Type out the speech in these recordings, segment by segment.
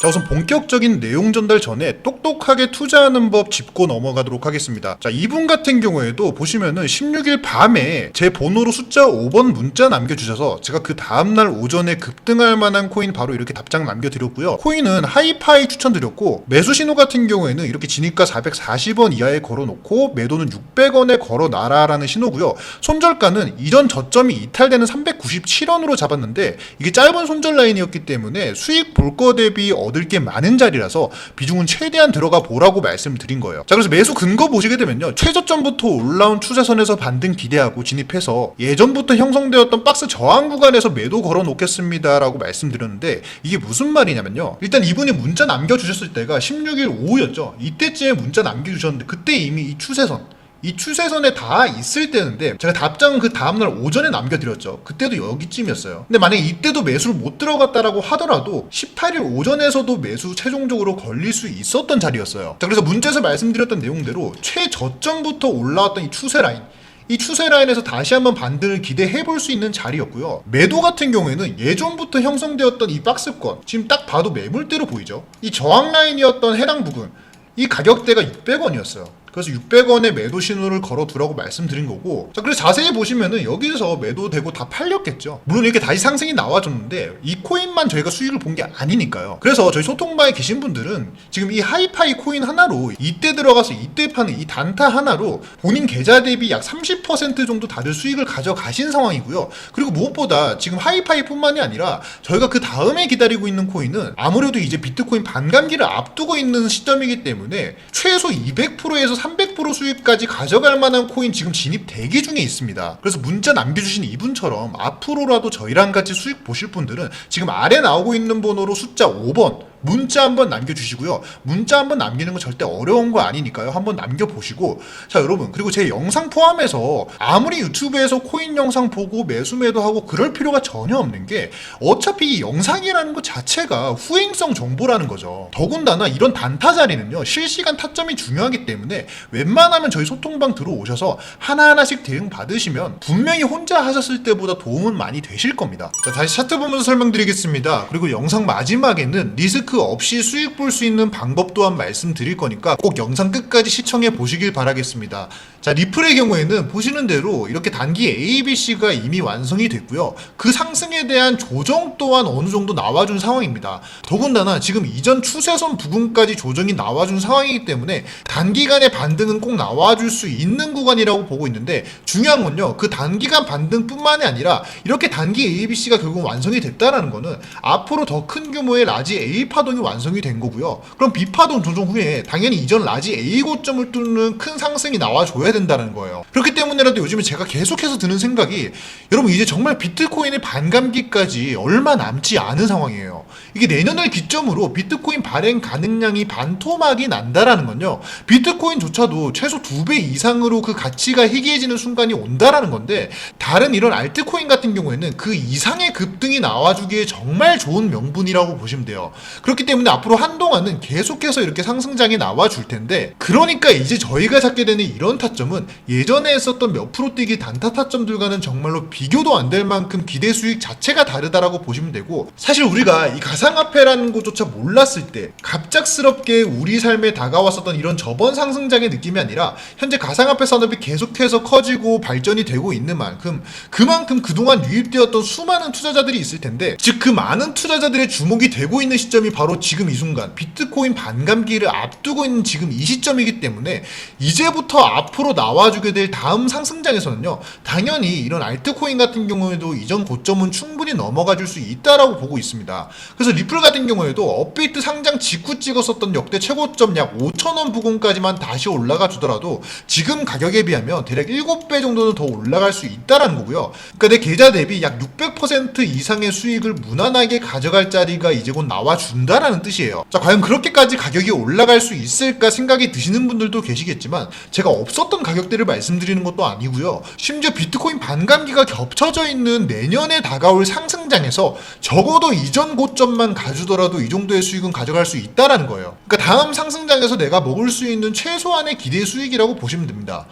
자 우선 본격적인 내용 전달 전에 똑똑하게 투자하는 법 짚고 넘어가도록 하겠습니다. 자 이분 같은 경우에도 보시면은 16일 밤에 제 번호로 숫자 5번 문자 남겨주셔서 제가 그 다음날 오전에 급등할 만한 코인 바로 이렇게 답장 남겨드렸고요. 코인은 하이파이 추천드렸고 매수 신호 같은 경우에는 이렇게 진입가 440원 이하에 걸어놓고 매도는 600원에 걸어놔라라는 신호고요. 손절가는 이전 저점이 이탈되는 397원으로 잡았는데 이게 짧은 손절 라인이었기 때문에 수익 볼 거 대비 얻을 게 많은 자리라서 비중은 최대한 들어가 보라고 말씀드린 거예요. 자 그래서 매수 근거 보시게 되면요. 최저점부터 올라온 추세선에서 반등 기대하고 진입해서 예전부터 형성되었던 박스 저항 구간에서 매도 걸어 놓겠습니다라고 말씀드렸는데 이게 무슨 말이냐면요. 일단 이분이 문자 남겨주셨을 때가 16일 오후였죠. 이때쯤에 문자 남겨주셨는데 그때 이미 이 추세선 이 추세선에 다 있을 때인데 제가 답장은 그 다음날 오전에 남겨드렸죠. 그때도 여기쯤이었어요. 근데 만약에 이때도 매수를 못 들어갔다라고 하더라도 18일 오전에서도 매수 최종적으로 걸릴 수 있었던 자리였어요. 자 그래서 문제에서 말씀드렸던 내용대로 최저점부터 올라왔던 이 추세 라인 이 추세 라인에서 다시 한번 반등을 기대해 볼 수 있는 자리였고요. 매도 같은 경우에는 예전부터 형성되었던 이 박스권, 지금 딱 봐도 매물대로 보이죠? 이 저항 라인이었던 해당 부분, 이 가격대가 600원이었어요. 그래서 600원에 매도 신호를 걸어두라고 말씀드린 거고 자 그래서 자세히 보시면은 여기서 매도되고 다 팔렸겠죠. 물론 이렇게 다시 상승이 나와줬는데 이 코인만 저희가 수익을 본 게 아니니까요. 그래서 저희 소통방에 계신 분들은 지금 이 하이파이 코인 하나로 이때 들어가서 이때 파는 이 단타 하나로 본인 계좌 대비 약 30% 정도 다들 수익을 가져가신 상황이고요. 그리고 무엇보다 지금 하이파이뿐만이 아니라 저희가 그 다음에 기다리고 있는 코인은 아무래도 이제 비트코인 반감기를 앞두고 있는 시점이기 때문에 최소 200%에서 300% 수익까지 가져갈 만한 코인 지금 진입 대기 중에 있습니다. 그래서 문자 남겨주신 이분처럼 앞으로라도 저희랑 같이 수익 보실 분들은 지금 아래 나오고 있는 번호로 숫자 5번 문자 한번 남겨주시고요. 문자 한번 남기는 건 절대 어려운 거 아니니까요. 한번 남겨보시고. 자, 여러분. 그리고 제 영상 포함해서 아무리 유튜브에서 코인 영상 보고 매수 매도 하고 그럴 필요가 전혀 없는 게 어차피 이 영상이라는 것 자체가 후행성 정보라는 거죠. 더군다나 이런 단타 자리는요. 실시간 타점이 중요하기 때문에 웬만하면 저희 소통방 들어오셔서 하나하나씩 대응 받으시면 분명히 혼자 하셨을 때보다 도움은 많이 되실 겁니다. 자, 다시 차트 보면서 설명드리겠습니다. 그리고 영상 마지막에는 리스크 없이 수익 볼 수 있는 방법 또한 말씀드릴 거니까 꼭 영상 끝까지 시청해 보시길 바라겠습니다. 자, 리플의 경우에는 보시는 대로 이렇게 단기 ABC가 이미 완성이 됐고요. 그 상승에 대한 조정 또한 어느 정도 나와준 상황입니다. 더군다나 지금 이전 추세선 부근까지 조정이 나와준 상황이기 때문에 단기간의 반등은 꼭 나와줄 수 있는 구간이라고 보고 있는데 중요한 건요. 그 단기간 반등뿐만이 아니라 이렇게 단기 ABC가 결국 완성이 됐다라는 거는 앞으로 더 큰 규모의 라지 A 파동이 완성이 된 거고요. 그럼 B 파동 조정 후에 당연히 이전 라지 A 고점을 뚫는 큰 상승이 나와줘야 된다는 거예요. 그렇기 때문에라도 요즘에 제가 계속해서 드는 생각이 여러분 이제 정말 비트코인의 반감기까지 얼마 남지 않은 상황이에요. 이게 내년을 기점으로 비트코인 발행 가능량이 반토막이 난다라는 건요. 비트코인조차도 최소 두 배 이상으로 그 가치가 희귀해지는 순간이 온다라는 건데 다른 이런 알트코인 같은 경우에는 그 이상의 급등이 나와주기에 정말 좋은 명분이라고 보시면 돼요. 그렇기 때문에 앞으로 한동안은 계속해서 이렇게 상승장이 나와줄 텐데 그러니까 이제 저희가 찾게 되는 이런 타점은 예전에 했었던 몇 프로 뛰기 단타 타점들과는 정말로 비교도 안 될 만큼 기대 수익 자체가 다르다라고 보시면 되고 사실 우리가 이 가상화폐라는 것조차 몰랐을 때 갑작스럽게 우리 삶에 다가왔었던 이런 저번 상승장의 느낌이 아니라 현재 가상화폐 산업이 계속해서 커지고 발전이 되고 있는 만큼 그만큼 그동안 유입되었던 수많은 투자자들이 있을 텐데 즉 그 많은 투자자들의 주목이 되고 있는 시점이 바로 지금 이 순간 비트코인 반감기를 앞두고 있는 지금 이 시점이기 때문에 이제부터 앞으로 나와주게 될 다음 상승장에서는요 당연히 이런 알트코인 같은 경우에도 이전 고점은 충분히 넘어가 줄 수 있다라고 보고 있습니다 그래서 리플 같은 경우에도 업비트 상장 직후 찍었었던 역대 최고점 약 5천원 부근까지만 다시 올라가 주더라도 지금 가격에 비하면 대략 7배 정도는 더 올라갈 수 있다라는 거고요 그러니까 내 계좌 대비 약 600% 이상의 수익을 무난하게 가져갈 자리가 이제 곧 나와 준다라는 뜻이에요. 자, 과연 그렇게까지 가격이 올라갈 수 있을까 생각이 드시는 분들도 계시겠지만 제가 없었던 가격대를 말씀드리는 것도 아니고요. 심지어 비트코인 반감기가 겹쳐져 있는 내년에 다가올 상승장에서 적어도 이전 고점만 가주더라도 이 정도의 수익은 가져갈 수 있다라는 거예요. 그러니까 다음 상승장에서 내가 먹을 수 있는 최소한의 기대 수익이라고 보시면 됩니다.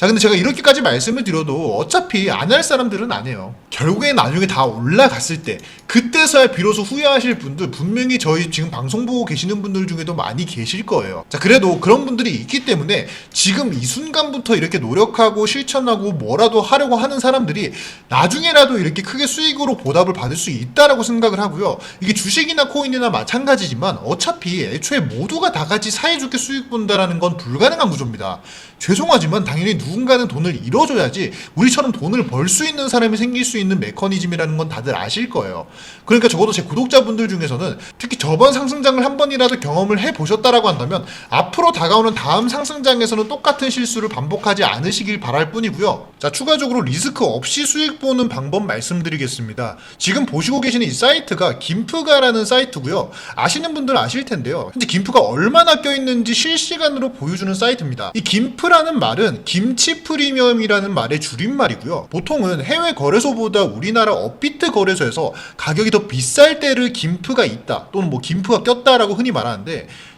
자 근데 제가 이렇게까지 말씀을 드려도 어차피 안 할 사람들은 안 해요. 결국에 나중에 다 올라갔을 때 그때서야 비로소 후회하실 분들 분명히 저희 지금 방송 보고 계시는 분들 중에도 많이 계실 거예요. 자 그래도 그런 분들이 있기 때문에 지금 이 순간부터 이렇게 노력하고 실천하고 뭐라도 하려고 하는 사람들이 나중에라도 이렇게 크게 수익으로 보답을 받을 수 있다라고 생각을 하고요. 이게 주식이나 코인이나 마찬가지지만 어차피 애초에 모두가 다 같이 사이좋게 수익 본다라는 건 불가능한 구조입니다. 죄송하지만 당연히 누 군가는 돈을 잃어줘야지 우리처럼 돈을 벌 수 있는 사람이 생길 수 있는 메커니즘이라는 건 다들 아실 거예요. 그러니까 적어도 제 구독자분들 중에서는 특히 저번 상승장을 한 번이라도 경험을 해 보셨다라고 한다면 앞으로 다가오는 다음 상승장에서는 똑같은 실수를 반복하지 않으시길 바랄 뿐이고요. 자, 추가적으로 리스크 없이 수익 보는 방법 말씀드리겠습니다. 지금 보시고 계시는 이 사이트가 김프가라는 사이트고요. 아시는 분들 아실 텐데요. 현재 김프가 얼마나 껴있는지 실시간으로 보여주는 사이트입니다. 이 김프라는 말은 김치 프리미엄이라는 말의 줄임말이고요. 보통은 해외 거래소보다 우리나라 업비트 거래소에서 가격이 더 비쌀 때를 김프가 있다 또는 뭐 김프가 꼈다라고 흔히 말하는데